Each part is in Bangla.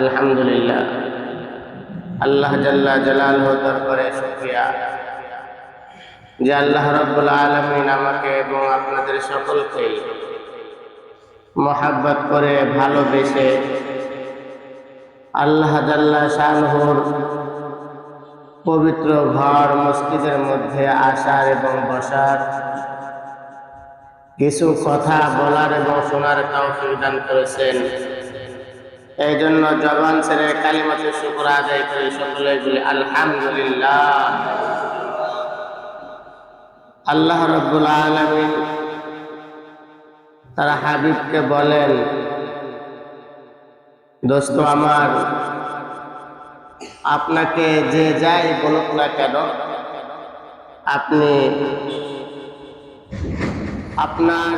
আলহামদুলিল্লাহ। আল্লাহ জাল্লা জালাল দরবারে শুকরিয়া। যে আল্লাহ রব্বুল আলমিন আমাকে এবং আপনাদের সকলকেই মহাব্বত করে ভালোবেসে আল্লাহ জাল্লা শাহর পবিত্র ঘর, মসজিদের মধ্যে আসার এবং বসার কিছু কথা বলার এবং শোনার তৌফিক দান করেছেন। এই জন্য জবান ছেড়ে কালিমাতে শুকর আদায় করে সকলে বলি, আলহামদুলিল্লাহ। আল্লাহ রব্বুল আলমিন তারা হাবিবকে বলেন, দোস্ত আমার, আপনাকে যে যাই বলুক না কেন, আপনি আপনার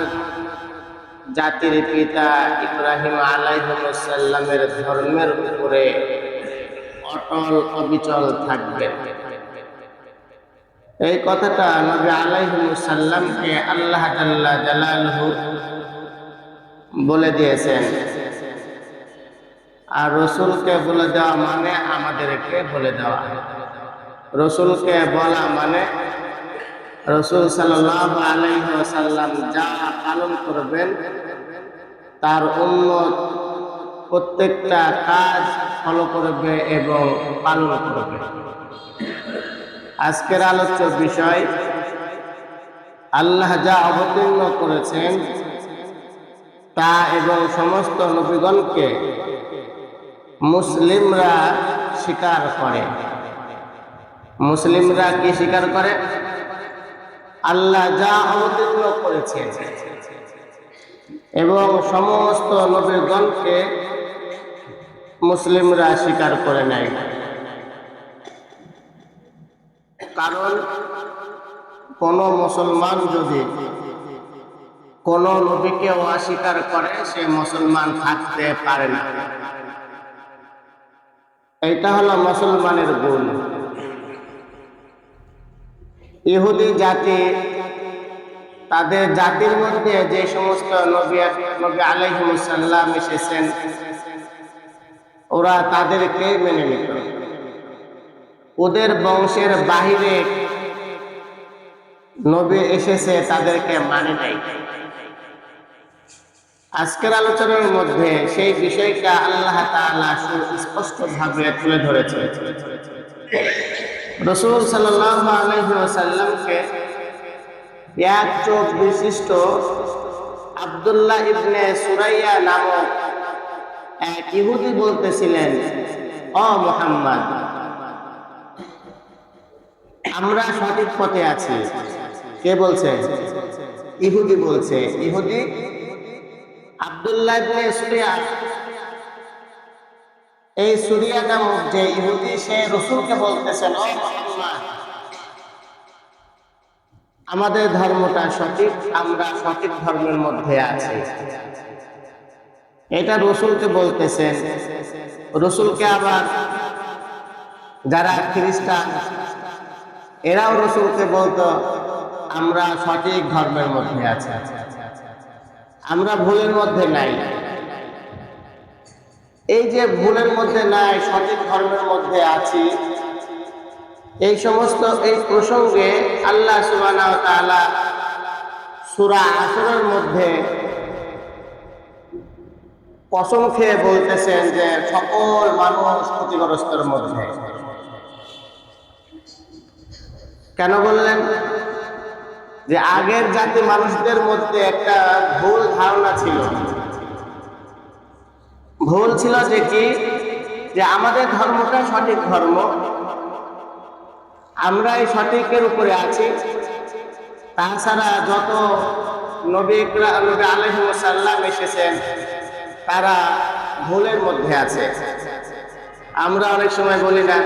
জাতির পিতা ইব্রাহিম আলাইসাল্লামের ধর্মের উপরে অটল অবিচল থাকবেন এই কথাটা নবী আলাইসাল্লামকে আল্লাহ জাল্লা জালালহু বলে দিয়েছেন। আর রসুলকে বলে দেওয়া মানে আমাদেরকে বলে দেওয়া। রসুলকে বলা মানে রসুল সাল্লাহ আলহ্লাম যা পালন করবেন, তার উন্নত প্রত্যেকটা কাজ ফলো করবে এবং পালন করবে। আজকের আলোচ্য বিষয়, আল্লাহ যা অবতীর্ণ করেছেন, তা এবং সমস্ত নবীগণকে মুসলিমরা স্বীকার করে। মুসলিমরা কি স্বীকার করে? আল্লাহ যা অবতীর্ণ করেছেন এবং সমস্ত নবীগণকে মুসলিমরা স্বীকার করে নেয়। কারণ কোন মুসলমান যদি কোন নবীকে অস্বীকার করে, সে মুসলমান থাকতে পারে না। এটা হলো মুসলমানের গুণ। ইহুদি জাতি, তাদের জাতির মধ্যে যে সমস্ত নবী নবী আলহিমসাল্লাম এসেছেন, ওরা তাদেরকে মেনে নিত। ওদের বংশের বাহিরে নবী এসেছে, তাদেরকে মানে নাই। আজকের আলোচনার মধ্যে সেই বিষয়টা আল্লাহ তাআলা স্পষ্টভাবে তুলে ধরেছে রসুল সাল্লামকে এক চোখ বিশিষ্ট আবদুল্লাহ ইবনে সুরাইয়া নামক এক ইহুদি বলতেছিলেন অ মোহাম্মদ, আমরা সঠিক পথে আছি। কে বলছে? ইহুদি বলছে। ইহুদি? আবদুল্লাহ ইবনে সুরিয়া এই সুরিয়া নামক যে ইহুদি, সে রসুলকে বলতেছেন ও আমাদের ধর্মটা সঠিক, আমরা সঠিক ধর্মের মধ্যে আছি। এটা রসুলকে বলতেছেন রসুলকে আবার যারা খ্রিস্টান, এরাও রসুলকে বলতো, আমরা সঠিক ধর্মের মধ্যে আছি। আমরা ভুলের মধ্যে নাই। এই যে ভুলের মধ্যে নাই, সঠিক ধর্মের মধ্যে আছি, এই সমস্ত এই প্রসঙ্গে আল্লাহ সুরা আসরের মধ্যে কসম খেয়ে বলতেছেন যে সকল মানুষ ক্ষতিগ্রস্তের মধ্যে। কেন বললেন? যে আগের জাতি মানুষদের মধ্যে একটা ভুল ধারণা ছিল। ভুল ছিল যে কি? যে আমাদের ধর্মটা সঠিক ধর্ম। আমরা এই সঠিকের উপরে আছি। তাছাড়া যত নবী নবী আলহিমসাল্লাম এসেছেন, তারা ভুলের মধ্যে আছে। আমরা অনেক সময় বলি না,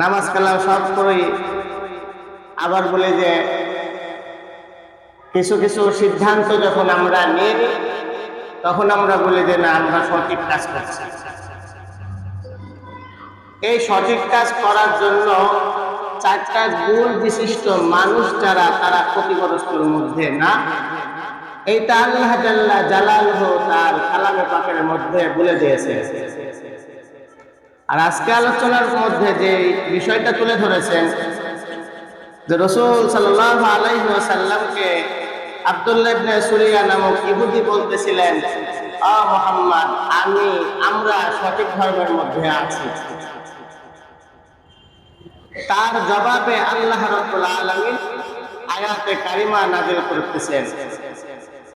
নামাজ কালাম সব করি, আবার বলি যে কিছু কিছু সিদ্ধান্ত যখন আমরা নিয়ে নিই তখন আমরা বলি যে, না, আমরা সঠিক কাজ করছি। এই সঠিক কাজ করার জন্য চারটা গুণ বিশিষ্ট মানুষ যারা, তারা ক্ষতিগ্রস্তর মধ্যে, না? এইটা আল্লাহ জাল্লা জালালহু তার কালামে পাকের মধ্যে বলে দিয়েছে। আর আজকে আলোচনার মধ্যে যে বিষয়টা তুলে ধরেছেন, যে রসুল সাল্লাহ আলাইহি ওয়াসাল্লামকে আব্দুল্লাহ নামক ইহুদি বলতেছিলেন, আ মোহাম্মদ, আমি, আমরা সঠিক ধর্মের মধ্যে আছি। তার জবাবে আল্লাহ রাব্বুল আলামিন আয়াতে কারিমা নাজিল করতেছেন।